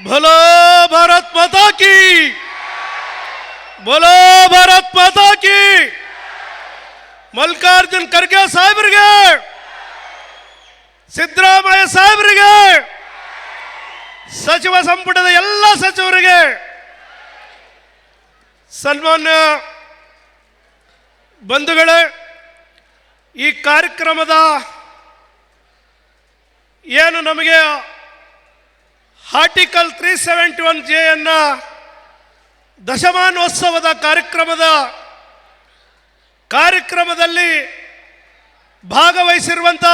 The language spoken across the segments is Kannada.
ಭಲೋ ಭಾರತ್ ಮಾತಾ ಕಿ ಭಲೋ ಭಾರತ್ ಮಾತಾ ಕಿ ಮಲ್ಲಿಕಾರ್ಜುನ್ ಖರ್ಗೆ ಸಾಹೇಬ್ರಿಗೆ ಸಿದ್ದರಾಮಯ್ಯ ಸಾಹೇಬ್ರಿಗೆ ಸಚಿವ ಸಂಪುಟದ ಎಲ್ಲ ಸಚಿವರಿಗೆ ಸನ್ಮಾನ್ಯ ಬಂಧುಗಳೇ, ಈ ಕಾರ್ಯಕ್ರಮದ ಏನು ನಮಗೆ article three seventy one J ಅನ್ನ ದಶಮಾನೋತ್ಸವದ ಕಾರ್ಯಕ್ರಮದ ಕಾರ್ಯಕ್ರಮದಲ್ಲಿ ಭಾಗವಹಿಸಿರುವಂಥ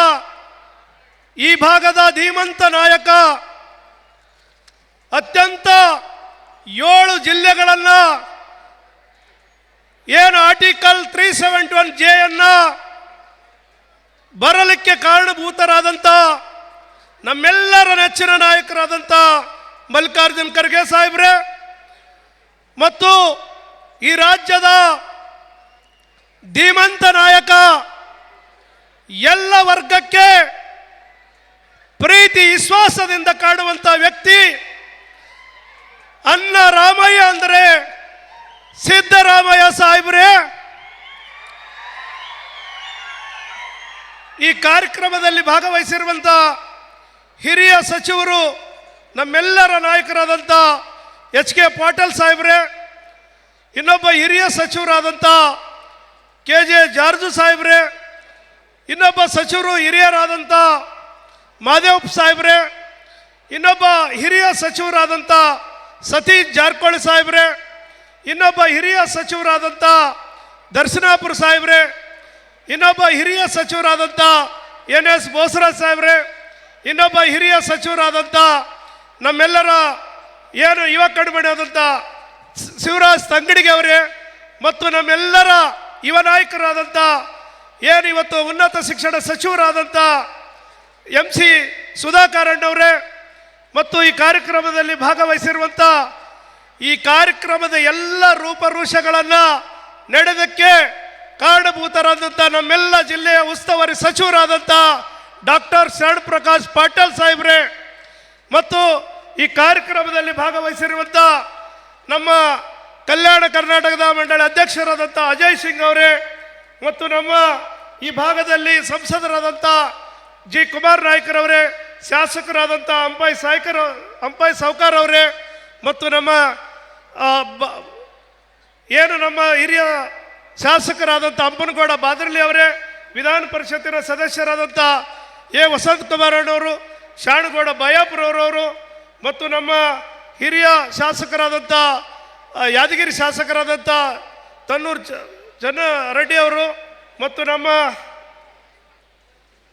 ಈ ಭಾಗದ ಧೀಮಂತ ನಾಯಕ ಅತ್ಯಂತ ಏಳು ಜಿಲ್ಲೆಗಳನ್ನು ಏನು article three seventy one J ಅನ್ನ ಬರಲಿಕ್ಕೆ ಕಾರಣಭೂತರಾದಂಥ ನಮ್ಮೆಲ್ಲರ ನೆಚ್ಚಿನ ನಾಯಕರಾದಂಥ ಮಲ್ಲಿಕಾರ್ಜುನ್ ಖರ್ಗೆ ಸಾಹೇಬ್ರೆ, ಮತ್ತು ಈ ರಾಜ್ಯದ ಧೀಮಂತ ನಾಯಕ, ಎಲ್ಲ ವರ್ಗಕ್ಕೆ ಪ್ರೀತಿ, ವಿಶ್ವಾಸದಿಂದ ಕಾಣುವಂಥ ವ್ಯಕ್ತಿ ಅನ್ನ ರಾಮಯ್ಯ ಅಂದರೆ ಸಿದ್ದರಾಮಯ್ಯ ಸಾಹೇಬ್ರೆ. ಈ ಕಾರ್ಯಕ್ರಮದಲ್ಲಿ ಭಾಗವಹಿಸಿರುವಂಥ ಹಿರಿಯ ಸಚಿವರು, ನಮ್ಮೆಲ್ಲರ ನಾಯಕರಾದಂಥ ಎಚ್ ಕೆ ಪಾಟೀಲ್ ಸಾಹೇಬ್ರೆ, ಇನ್ನೊಬ್ಬ ಹಿರಿಯ ಸಚಿವರಾದಂಥ ಕೆ ಜೆ ಜಾರ್ಜು ಸಾಹೇಬ್ರೆ, ಇನ್ನೊಬ್ಬ ಸಚಿವರು ಹಿರಿಯರಾದಂಥ ಮಾದೇವಪ್ಪ ಸಾಹೇಬ್ರೆ, ಇನ್ನೊಬ್ಬ ಹಿರಿಯ ಸಚಿವರಾದಂಥ ಸತೀಶ್ ಜಾರಕಿಹೊಳಿ ಸಾಹೇಬ್ರೆ, ಇನ್ನೊಬ್ಬ ಹಿರಿಯ ಸಚಿವರಾದಂಥ ದರ್ಶನಾಪುರ ಸಾಹೇಬ್ರೆ, ಇನ್ನೊಬ್ಬ ಹಿರಿಯ ಸಚಿವರಾದಂಥ ಎನ್ ಎಸ್ ಬೋಸರಾಜ್ ಸಾಹೇಬ್ರೆ ಇನ್ನೊಬ್ಬ ಹಿರಿಯ ಸಚಿವರಾದಂಥ ನಮ್ಮೆಲ್ಲರ ಏನು ಯುವ ಕಡಿಮೆ ಶಿವರಾಜ್ ತಂಗಡಿಗೆ ಅವರೇ ಮತ್ತು ನಮ್ಮೆಲ್ಲರ ಯುವ ನಾಯಕರಾದಂಥ ಏನು ಇವತ್ತು ಉನ್ನತ ಶಿಕ್ಷಣ ಸಚಿವರಾದಂಥ ಎಂ ಸಿ ಸುಧಾಕರಣ್ಣವರೇ ಮತ್ತು ಈ ಕಾರ್ಯಕ್ರಮದಲ್ಲಿ ಭಾಗವಹಿಸಿರುವಂಥ ಈ ಕಾರ್ಯಕ್ರಮದ ಎಲ್ಲ ರೂಪರೂಷಗಳನ್ನು ನಡೆದಕ್ಕೆ ಕಾರಣಭೂತರಾದಂಥ ನಮ್ಮೆಲ್ಲ ಜಿಲ್ಲೆಯ ಉಸ್ತುವಾರಿ ಸಚಿವರಾದಂಥ ಡಾಕ್ಟರ್ ಶರಣ್ ಪ್ರಕಾಶ್ ಪಾಟೀಲ್ ಸಾಹೇಬ್ರೆ, ಮತ್ತು ಈ ಕಾರ್ಯಕ್ರಮದಲ್ಲಿ ಭಾಗವಹಿಸಿರುವಂಥ ನಮ್ಮ ಕಲ್ಯಾಣ ಕರ್ನಾಟಕದ ಮಂಡಳಿ ಅಧ್ಯಕ್ಷರಾದಂಥ ಅಜಯ್ ಸಿಂಗ್ ಅವರೇ, ಮತ್ತು ನಮ್ಮ ಈ ಭಾಗದಲ್ಲಿ ಸಂಸದರಾದಂಥ ಜಿ ಕುಮಾರ್ ನಾಯ್ಕರವರೇ ಶಾಸಕರಾದಂಥ ಅಂಪಾಯ್ ಸಾಯ್ಕರ್ ಅಂಪಾಯ್ ಸಾವ್ಕಾರ್ ಅವರೇ, ಮತ್ತು ನಮ್ಮ ಏನು ನಮ್ಮ ಹಿರಿಯ ಶಾಸಕರಾದಂಥ ಅಂಪನಗೌಡ ಬಾದರ್ಲಿ ಅವರೇ, ವಿಧಾನ ಪರಿಷತ್ತಿನ ಸದಸ್ಯರಾದಂಥ ಎ ವಸಂತ ಕುಮಾರ್ ಅಣ್ಣವರು, ಶಾಣಗೌಡ ಬಯಾಪುರವರವರು, ಮತ್ತು ನಮ್ಮ ಹಿರಿಯ ಶಾಸಕರಾದಂಥ ಯಾದಗಿರಿ ಶಾಸಕರಾದಂಥ ತನ್ನೂರು ಜನ ರೆಡ್ಡಿ ಅವರು, ಮತ್ತು ನಮ್ಮ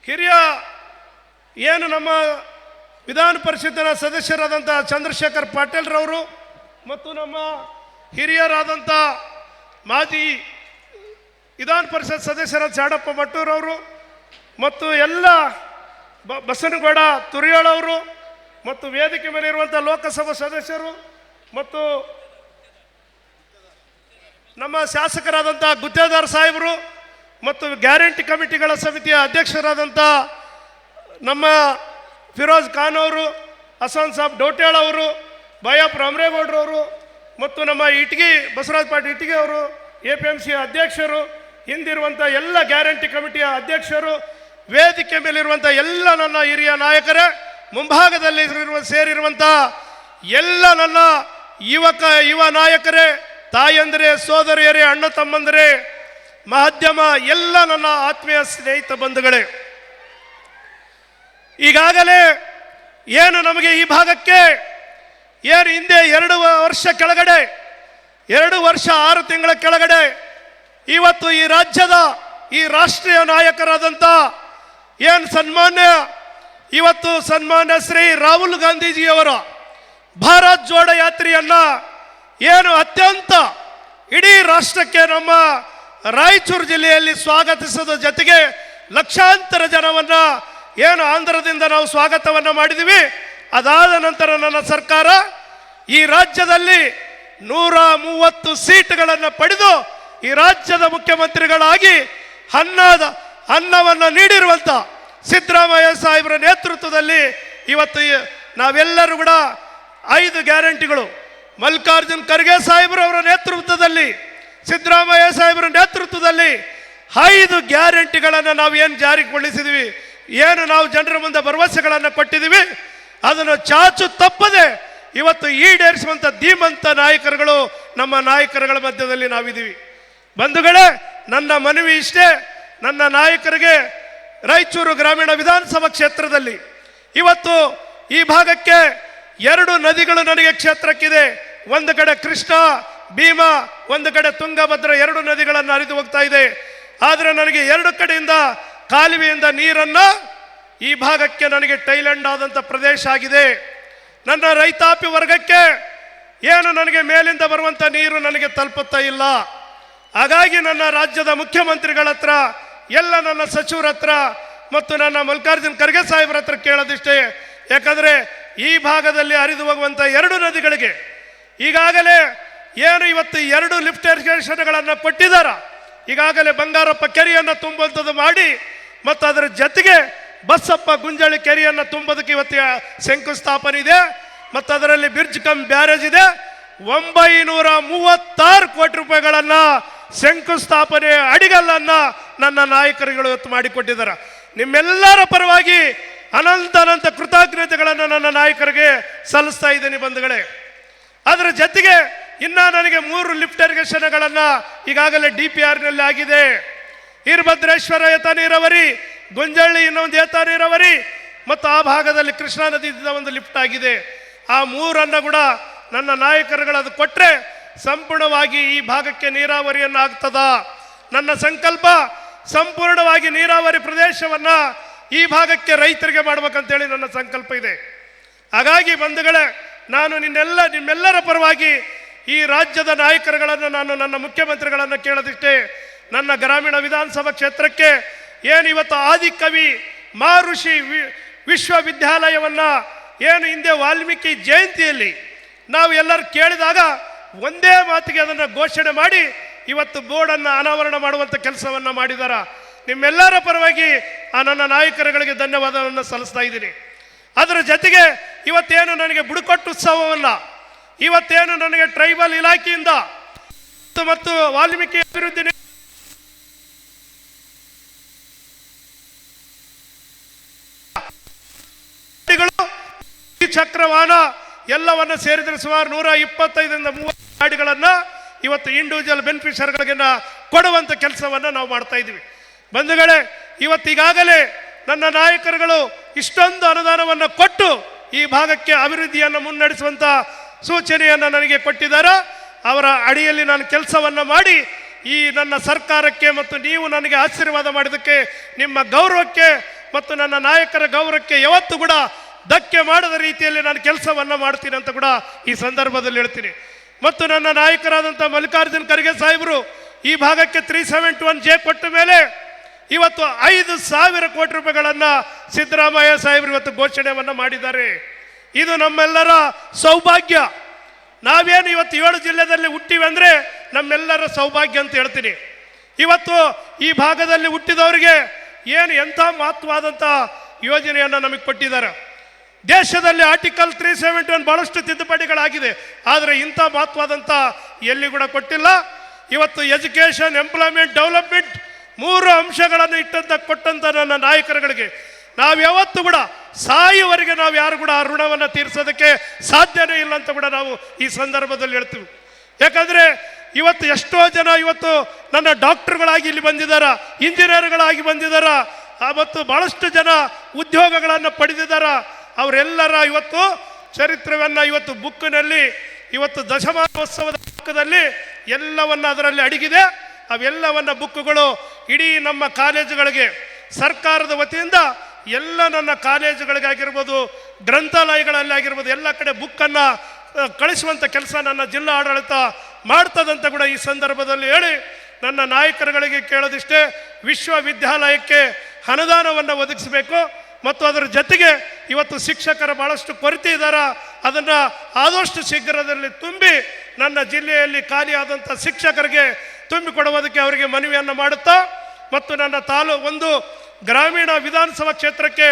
ಹಿರಿಯ ಏನು ನಮ್ಮ ವಿಧಾನ ಪರಿಷತ್ತಿನ ಸದಸ್ಯರಾದಂಥ ಚಂದ್ರಶೇಖರ್ ಪಾಟೀಲ್ರವರು, ಮತ್ತು ನಮ್ಮ ಹಿರಿಯರಾದಂಥ ಮಾಜಿ ವಿಧಾನ ಪರಿಷತ್ ಸದಸ್ಯರ ಚಾಡಪ್ಪ ಮಟ್ಟೂರವರು ಮತ್ತು ಎಲ್ಲ ಬಸನಗೌಡ ತುರಿಯಾಳವರು ಮತ್ತು ವೇದಿಕೆ ಮೇಲೆ ಇರುವಂಥ ಲೋಕಸಭಾ ಸದಸ್ಯರು ಮತ್ತು ನಮ್ಮ ಶಾಸಕರಾದಂಥ ಗುತ್ತೇದಾರ್ ಸಾಹೇಬರು ಮತ್ತು ಗ್ಯಾರಂಟಿ ಕಮಿಟಿಗಳ ಸಮಿತಿಯ ಅಧ್ಯಕ್ಷರಾದಂಥ ನಮ್ಮ ಫಿರೋಜ್ ಖಾನ್ ಅವರು, ಹಸನ್ ಸಾಬ್ ಡೋಟ್ಯಾಳ್ ಅವರು, ಬಯಪ್ಪ ರಾಮರೇಗೌಡರವರು ಮತ್ತು ನಮ್ಮ ಇಟ್ಗಿ ಬಸವರಾಜ್ ಪಾಟೀಲ್ ಇಟ್ಗಿ ಅವರು, ಎ ಪಿ ಎಂ ಸಿ ಅಧ್ಯಕ್ಷರು ಹಿಂದಿರುವಂಥ ಎಲ್ಲ ಗ್ಯಾರಂಟಿ ಕಮಿಟಿಯ ಅಧ್ಯಕ್ಷರು ವೇದಿಕೆ ಮೇಲಿರುವಂಥ ಎಲ್ಲ ನನ್ನ ಹಿರಿಯ ನಾಯಕರೇ, ಮುಂಭಾಗದಲ್ಲಿ ಸೇರಿರುವಂಥ ಎಲ್ಲ ನನ್ನ ಯುವಕ, ಯುವ ನಾಯಕರೇ, ತಾಯಂದರೆ, ಸೋದರಿಯರೇ, ಅಣ್ಣ ತಮ್ಮಂದರೆ, ಮಾಧ್ಯಮ ಎಲ್ಲ ನನ್ನ ಆತ್ಮೀಯ ಸ್ನೇಹಿತ ಬಂಧುಗಳೇ, ಈಗಾಗಲೇ ಏನು ನಮಗೆ ಈ ಭಾಗಕ್ಕೆ ಏನು ಹಿಂದೆ ಎರಡು ವರ್ಷ ಕೆಳಗಡೆ, ಎರಡು ವರ್ಷ ಆರು ತಿಂಗಳ ಕೆಳಗಡೆ, ಇವತ್ತು ಈ ರಾಜ್ಯದ ಈ ರಾಷ್ಟ್ರೀಯ ನಾಯಕರಾದಂಥ ಏನು ಸನ್ಮಾನ್ಯ? ಇವತ್ತು ಸನ್ಮಾನ್ಯ ಶ್ರೀ ರಾಹುಲ್ ಗಾಂಧೀಜಿಯವರು ಭಾರತ್ ಜೋಡ ಯಾತ್ರೆಯನ್ನು ಏನು ಅತ್ಯಂತ ಇಡೀ ರಾಷ್ಟ್ರಕ್ಕೆ ನಮ್ಮ ರಾಯಚೂರು ಜಿಲ್ಲೆಯಲ್ಲಿ ಸ್ವಾಗತಿಸೋದ್ರ ಜೊತೆಗೆ ಲಕ್ಷಾಂತರ ಜನವನ್ನ ಏನು ಆಂಧ್ರದಿಂದ ನಾವು ಸ್ವಾಗತವನ್ನ ಮಾಡಿದ್ವಿ. ಅದಾದ ನಂತರ ನನ್ನ ಸರ್ಕಾರ ಈ ರಾಜ್ಯದಲ್ಲಿ ನೂರ ಮೂವತ್ತು ಸೀಟ್ಗಳನ್ನು ಪಡೆದು ಈ ರಾಜ್ಯದ ಮುಖ್ಯಮಂತ್ರಿಗಳಾಗಿ ಅನ್ನದ ಅನ್ನವನ್ನು ನೀಡಿರುವಂಥ ಸಿದ್ದರಾಮಯ್ಯ ಸಾಹೇಬರ ನೇತೃತ್ವದಲ್ಲಿ ಇವತ್ತು ನಾವೆಲ್ಲರೂ ಕೂಡ ಐದು ಗ್ಯಾರಂಟಿಗಳು. ಮಲ್ಲಿಕಾರ್ಜುನ್ ಖರ್ಗೆ ಸಾಹೇಬರವರ ನೇತೃತ್ವದಲ್ಲಿ, ಸಿದ್ದರಾಮಯ್ಯ ಸಾಹೇಬರ ನೇತೃತ್ವದಲ್ಲಿ ಐದು ಗ್ಯಾರಂಟಿಗಳನ್ನು ನಾವು ಏನು ಜಾರಿಗೊಳಿಸಿದ್ವಿ, ಏನು ನಾವು ಜನರ ಮುಂದೆ ಭರವಸೆಗಳನ್ನು ಕೊಟ್ಟಿದ್ದೀವಿ ಅದನ್ನು ಚಾಚು ತಪ್ಪದೆ ಇವತ್ತು ಈಡೇರಿಸುವಂಥ ಧೀಮಂತ ನಾಯಕರುಗಳು ನಮ್ಮ ನಾಯಕರುಗಳ ಮಧ್ಯದಲ್ಲಿ ನಾವಿದ್ದೀವಿ. ಬಂಧುಗಳೇ, ನನ್ನ ಮನವಿ ಇಷ್ಟೇ. ನನ್ನ ನಾಯಕರಿಗೆ ರಾಯಚೂರು ಗ್ರಾಮೀಣ ವಿಧಾನಸಭಾ ಕ್ಷೇತ್ರದಲ್ಲಿ ಇವತ್ತು ಈ ಭಾಗಕ್ಕೆ ಎರಡು ನದಿಗಳು ನನಗೆ ಕ್ಷೇತ್ರಕ್ಕಿದೆ. ಒಂದು ಕಡೆ ಕೃಷ್ಣ, ಭೀಮ, ಒಂದು ಕಡೆ ತುಂಗಭದ್ರ ಎರಡು ನದಿಗಳನ್ನು ಹರಿದು ಹೋಗ್ತಾ ಇದೆ. ಆದರೆ ನನಗೆ ಎರಡು ಕಡೆಯಿಂದ ಕಾಲುವೆಯಿಂದ ನೀರನ್ನ ಈ ಭಾಗಕ್ಕೆ ನನಗೆ ಟೈಲೆಂಡ್ ಆದಂಥ ಪ್ರದೇಶ ಆಗಿದೆ. ನನ್ನ ರೈತಾಪಿ ವರ್ಗಕ್ಕೆ ಏನು ನನಗೆ ಮೇಲಿಂದ ಬರುವಂಥ ನೀರು ನನಗೆ ತಲುಪುತ್ತಾ ಇಲ್ಲ. ಹಾಗಾಗಿ ನನ್ನ ರಾಜ್ಯದ ಮುಖ್ಯಮಂತ್ರಿಗಳ ಹತ್ರ ಎಲ್ಲ ನನ್ನ ಸಚಿವರ ಹತ್ರ ಮತ್ತು ನನ್ನ ಮಲ್ಲಿಕಾರ್ಜುನ್ ಖರ್ಗೆ ಸಾಹೇಬ್ರ ಹತ್ರ ಕೇಳೋದಿಷ್ಟೇ. ಯಾಕಂದರೆ ಈ ಭಾಗದಲ್ಲಿ ಹರಿದು ಹೋಗುವಂಥ ಎರಡು ನದಿಗಳಿಗೆ ಈಗಾಗಲೇ ಏನು ಇವತ್ತು ಎರಡು ಲಿಫ್ಟ್ ಇರಿಗೇಷನ್ಗಳನ್ನು ಕೊಟ್ಟಿದ್ದಾರ ಈಗಾಗಲೇ ಬಂಗಾರಪ್ಪ ಕೆರೆಯನ್ನು ತುಂಬುವಂಥದ್ದು ಮಾಡಿ ಮತ್ತು ಅದರ ಜೊತೆಗೆ ಬಸ್ಸಪ್ಪ ಗುಂಜಳಿ ಕೆರೆಯನ್ನು ತುಂಬೋದಕ್ಕೆ ಇವತ್ತು ಶಂಕುಸ್ಥಾಪನೆ ಇದೆ. ಮತ್ತು ಅದರಲ್ಲಿ ಬ್ರಿಡ್ಜ್ ಕಮ್ ಬ್ಯಾರೇಜ್ ಇದೆ. ಒಂಬೈನೂರ ಮೂವತ್ತಾರು ಕೋಟಿ ರೂಪಾಯಿಗಳನ್ನು ಶಂಕುಸ್ಥಾಪನೆ ಅಡಿಗಲ್ಲನ್ನ ನನ್ನ ನಾಯಕರುಗಳು ಇವತ್ತು ಮಾಡಿಕೊಟ್ಟಿದ್ದಾರೆ. ನಿಮ್ಮೆಲ್ಲರ ಪರವಾಗಿ ಅನಂತ ಅನಂತ ಕೃತಜ್ಞತೆಗಳನ್ನು ನನ್ನ ನಾಯಕರಿಗೆ ಸಲ್ಲಿಸ್ತಾ ಇದ್ದೀನಿ ಬಂಧುಗಳೇ. ಅದರ ಜೊತೆಗೆ ಇನ್ನ ನನಗೆ ಮೂರು ಲಿಫ್ಟ್ ಇರಿಗೇಷನ್ಗಳನ್ನ ಈಗಾಗಲೇ ಡಿ ಪಿ ಆರ್ನಲ್ಲಿ ಆಗಿದೆ. ವೀರಭದ್ರೇಶ್ವರ ಏತ ನೀರಾವರಿ, ಗುಂಜಳ್ಳಿ ಇನ್ನೊಂದು ಏತ ನೀರಾವರಿ, ಮತ್ತು ಆ ಭಾಗದಲ್ಲಿ ಕೃಷ್ಣಾ ನದಿಯಿಂದ ಒಂದು ಲಿಫ್ಟ್ ಆಗಿದೆ. ಆ ಮೂರನ್ನು ಕೂಡ ನನ್ನ ನಾಯಕರುಗಳು ಅದು ಕೊಟ್ಟರೆ ಸಂಪೂರ್ಣವಾಗಿ ಈ ಭಾಗಕ್ಕೆ ನೀರಾವರಿಯನ್ನು ಆಗ್ತದ ನನ್ನ ಸಂಕಲ್ಪ ಸಂಪೂರ್ಣವಾಗಿ ನೀರಾವರಿ ಪ್ರದೇಶವನ್ನ ಈ ಭಾಗಕ್ಕೆ ರೈತರಿಗೆ ಮಾಡ್ಬೇಕಂತೇಳಿ ನನ್ನ ಸಂಕಲ್ಪ ಇದೆ. ಹಾಗಾಗಿ ಬಂಧುಗಳೇ, ನಾನು ನಿನ್ನೆಲ್ಲ ನಿಮ್ಮೆಲ್ಲರ ಪರವಾಗಿ ಈ ರಾಜ್ಯದ ನಾಯಕರುಗಳನ್ನು ನಾನು ನನ್ನ ಮುಖ್ಯಮಂತ್ರಿಗಳನ್ನು ಕೇಳೋದಿಷ್ಟೇ, ನನ್ನ ಗ್ರಾಮೀಣ ವಿಧಾನಸಭಾ ಕ್ಷೇತ್ರಕ್ಕೆ ಏನು ಇವತ್ತು ಆದಿಕವಿ ಮಹರ್ಷಿ ವಿ- ವಿಶ್ವವಿದ್ಯಾಲಯವನ್ನ ಏನು ಹಿಂದೆ ವಾಲ್ಮೀಕಿ ಜಯಂತಿಯಲ್ಲಿ ನಾವು ಎಲ್ಲರೂ ಕೇಳಿದಾಗ ಒಂದೇ ಮಾತಿಗೆ ಅದನ್ನು ಘೋಷಣೆ ಮಾಡಿ ಇವತ್ತು ಬೋರ್ಡನ್ನು ಅನಾವರಣ ಮಾಡುವಂಥ ಕೆಲಸವನ್ನು ಮಾಡಿದಾರ. ನಿಮ್ಮೆಲ್ಲರ ಪರವಾಗಿ ಆ ನನ್ನ ನಾಯಕರುಗಳಿಗೆ ಧನ್ಯವಾದವನ್ನು ಸಲ್ಲಿಸ್ತಾ ಇದ್ದೀನಿ. ಅದರ ಜೊತೆಗೆ ಇವತ್ತೇನು ನನಗೆ ಬುಡಕಟ್ಟು ಉತ್ಸವವಲ್ಲ, ಇವತ್ತೇನು ನನಗೆ ಟ್ರೈಬಲ್ ಇಲಾಖೆಯಿಂದ ಮತ್ತು- ವಾಲ್ಮೀಕಿ ಅಭಿವೃದ್ಧಿ ಚಕ್ರವಾನ ಎಲ್ಲವನ್ನ ಸೇರಿದ್ರೆ ಸುಮಾರು ನೂರ ಇಪ್ಪತ್ತೈದರಿಂದ ಮೂವತ್ತು ಗಾಡಿಗಳನ್ನ ಇವತ್ತು ಇಂಡಿವಿಜುವಲ್ ಬೆನಿಫಿಷರ್ಗಳಿಗೆ ಕೊಡುವಂತ ಕೆಲಸವನ್ನ ನಾವು ಮಾಡ್ತಾ ಇದ್ದೀವಿ. ಬಂಧುಗಳೇ ಇವತ್ತಿಗಾಗಲೇ ನನ್ನ ನಾಯಕರುಗಳು ಇಷ್ಟೊಂದು ಅನುದಾನವನ್ನು ಕೊಟ್ಟು ಈ ಭಾಗಕ್ಕೆ ಅಭಿವೃದ್ಧಿಯನ್ನು ಮುನ್ನಡೆಸುವಂತ ಸೂಚನೆಯನ್ನು ನನಗೆ ಕೊಟ್ಟಿದ್ದಾರೆ. ಅವರ ಅಡಿಯಲ್ಲಿ ನಾನು ಕೆಲಸವನ್ನ ಮಾಡಿ ಈ ನನ್ನ ಸರ್ಕಾರಕ್ಕೆ ಮತ್ತು ನೀವು ನನಗೆ ಆಶೀರ್ವಾದ ಮಾಡಿದ್ದಕ್ಕೆ, ನಿಮ್ಮ ಗೌರವಕ್ಕೆ ಮತ್ತು ನನ್ನ ನಾಯಕರ ಗೌರವಕ್ಕೆ ಯಾವತ್ತೂ ಕೂಡ ಧಕ್ಕೆ ಮಾಡದ ರೀತಿಯಲ್ಲಿ ನಾನು ಕೆಲಸವನ್ನ ಮಾಡ್ತೀನಿ ಅಂತ ಕೂಡ ಈ ಸಂದರ್ಭದಲ್ಲಿ ಹೇಳ್ತೀನಿ. ಮತ್ತು ನನ್ನ ನಾಯಕರಾದಂಥ ಮಲ್ಲಿಕಾರ್ಜುನ್ ಖರ್ಗೆ ಸಾಹೇಬರು ಈ ಭಾಗಕ್ಕೆ ತ್ರೀ ಸೆವೆಂಟಿ ಒನ್ ಜೆ ಕೊಟ್ಟ ಮೇಲೆ ಇವತ್ತು ಐದು ಸಾವಿರ ಕೋಟಿ ರೂಪಾಯಿಗಳನ್ನು ಸಿದ್ದರಾಮಯ್ಯ ಸಾಹೇಬರು ಇವತ್ತು ಘೋಷಣೆಯನ್ನ ಮಾಡಿದ್ದಾರೆ. ಇದು ನಮ್ಮೆಲ್ಲರ ಸೌಭಾಗ್ಯ. ನಾವೇನು ಇವತ್ತು ಏಳು ಜಿಲ್ಲೆದಲ್ಲಿ ಹುಟ್ಟಿವೆ ಅಂದ್ರೆ ನಮ್ಮೆಲ್ಲರ ಸೌಭಾಗ್ಯ ಅಂತ ಹೇಳ್ತೀನಿ. ಇವತ್ತು ಈ ಭಾಗದಲ್ಲಿ ಹುಟ್ಟಿದವರಿಗೆ ಏನು ಎಂಥ ಮಹತ್ವವಾದಂಥ ಯೋಜನೆಯನ್ನು ನಮಗೆ ಕೊಟ್ಟಿದ್ದಾರೆ. ದೇಶದಲ್ಲಿ ಆರ್ಟಿಕಲ್ ತ್ರೀ ಸೆವೆಂಟಿ ಒನ್ ಬಹಳಷ್ಟು ತಿದ್ದುಪಡಿಗಳಾಗಿದೆ. ಆದರೆ ಇಂಥ ಮಹತ್ವದಂಥ ಎಲ್ಲಿ ಕೂಡ ಕೊಟ್ಟಿಲ್ಲ. ಇವತ್ತು ಎಜುಕೇಷನ್ ಎಂಪ್ಲಾಯ್ಮೆಂಟ್ ಡೆವಲಪ್ಮೆಂಟ್ ಮೂರು ಅಂಶಗಳನ್ನು ಇಟ್ಟಂತ ಕೊಟ್ಟಂತ ನನ್ನ ನಾಯಕರುಗಳಿಗೆ ನಾವು ಯಾವತ್ತೂ ಕೂಡ ಸಾಯುವವರೆಗೆ ನಾವು ಯಾರು ಕೂಡ ಆ ಋಣವನ್ನು ತೀರಿಸೋದಕ್ಕೆ ಸಾಧ್ಯನೇ ಇಲ್ಲ ಅಂತ ಕೂಡ ನಾವು ಈ ಸಂದರ್ಭದಲ್ಲಿ ಹೇಳ್ತೀವಿ. ಯಾಕಂದರೆ ಇವತ್ತು ಎಷ್ಟೋ ಜನ ಇವತ್ತು ನನ್ನ ಡಾಕ್ಟರ್ಗಳಾಗಿ ಇಲ್ಲಿ ಬಂದಿದ್ದಾರ ಇಂಜಿನಿಯರ್ಗಳಾಗಿ ಬಂದಿದ್ದಾರ ಮತ್ತು ಭಾಳಷ್ಟು ಜನ ಉದ್ಯೋಗಗಳನ್ನು ಪಡೆದಿದ್ದಾರ ಅವರೆಲ್ಲರ ಇವತ್ತು ಚರಿತ್ರವನ್ನು ಇವತ್ತು ಬುಕ್ಕಿನಲ್ಲಿ ಇವತ್ತು ದಶಮಾನೋತ್ಸವದ ಪಕ್ಕದಲ್ಲಿ ಎಲ್ಲವನ್ನು ಅದರಲ್ಲಿ ಅಡಗಿದೆ. ಅವೆಲ್ಲವನ್ನ ಬುಕ್ಕುಗಳು ಇಡೀ ನಮ್ಮ ಕಾಲೇಜುಗಳಿಗೆ, ಸರ್ಕಾರದ ವತಿಯಿಂದ ಎಲ್ಲ ನನ್ನ ಕಾಲೇಜುಗಳಿಗಾಗಿರ್ಬೋದು ಗ್ರಂಥಾಲಯಗಳಲ್ಲಿ ಆಗಿರ್ಬೋದು, ಎಲ್ಲ ಕಡೆ ಬುಕ್ಕನ್ನು ಕಳಿಸುವಂಥ ಕೆಲಸ ನನ್ನ ಜಿಲ್ಲಾ ಆಡಳಿತ ಮಾಡ್ತದಂತ ಕೂಡ ಈ ಸಂದರ್ಭದಲ್ಲಿ ಹೇಳಿ, ನನ್ನ ನಾಯಕರುಗಳಿಗೆ ಕೇಳೋದಿಷ್ಟೇ, ವಿಶ್ವವಿದ್ಯಾಲಯಕ್ಕೆ ಅನುದಾನವನ್ನು ಒದಗಿಸಬೇಕು. ಮತ್ತು ಅದರ ಜೊತೆಗೆ ಇವತ್ತು ಶಿಕ್ಷಕರ ಬಹಳಷ್ಟು ಕೊರತೆ ಇದ್ದಾರ ಅದನ್ನು ಆದಷ್ಟು ಶೀಘ್ರದಲ್ಲಿ ತುಂಬಿ ನನ್ನ ಜಿಲ್ಲೆಯಲ್ಲಿ ಖಾಲಿಯಾದಂಥ ಶಿಕ್ಷಕರಿಗೆ ತುಂಬಿಕೊಡುವುದಕ್ಕೆ ಅವರಿಗೆ ಮನವಿಯನ್ನು ಮಾಡುತ್ತಾ, ಮತ್ತು ನನ್ನ ತಾಲೂ ಒಂದು ಗ್ರಾಮೀಣ ವಿಧಾನಸಭಾ ಕ್ಷೇತ್ರಕ್ಕೆ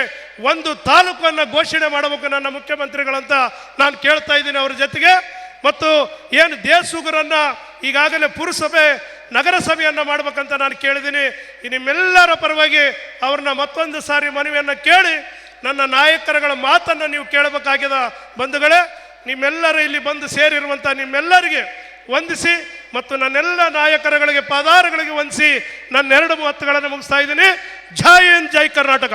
ಒಂದು ತಾಲೂಕನ್ನು ಘೋಷಣೆ ಮಾಡಬೇಕು ನನ್ನ ಮುಖ್ಯಮಂತ್ರಿಗಳಂತ ನಾನು ಕೇಳ್ತಾ ಇದ್ದೀನಿ ಅವ್ರ ಜೊತೆಗೆ. ಮತ್ತು ಏನು ದೇಸುಗರನ್ನ ಈಗಾಗಲೇ ಪುರಸಭೆ ನಗರಸಭೆಯನ್ನು ಮಾಡಬೇಕಂತ ನಾನು ಕೇಳಿದ್ದೀನಿ. ನಿಮ್ಮೆಲ್ಲರ ಪರವಾಗಿ ಅವ್ರನ್ನ ಮತ್ತೊಂದು ಸಾರಿ ಮನವಿಯನ್ನು ಕೇಳಿ, ನನ್ನ ನಾಯಕರುಗಳ ಮಾತನ್ನು ನೀವು ಕೇಳಬೇಕಾಗಿದೆ. ಬಂಧುಗಳೇ, ನಿಮ್ಮೆಲ್ಲರೂ ಇಲ್ಲಿ ಬಂದು ಸೇರಿರುವಂಥ ನಿಮ್ಮೆಲ್ಲರಿಗೆ ವಂದಿಸಿ ಮತ್ತು ನನ್ನೆಲ್ಲ ನಾಯಕರುಗಳಿಗೆ, ಪಾದಾರಗಳಿಗೆ ವಂದಿಸಿ ನನ್ನೆರಡು ಮಾತುಗಳನ್ನು ಮುಗಿಸ್ತಾ ಇದ್ದೀನಿ. ಜೈ ಹಿಂದ್, ಜೈ ಕರ್ನಾಟಕ.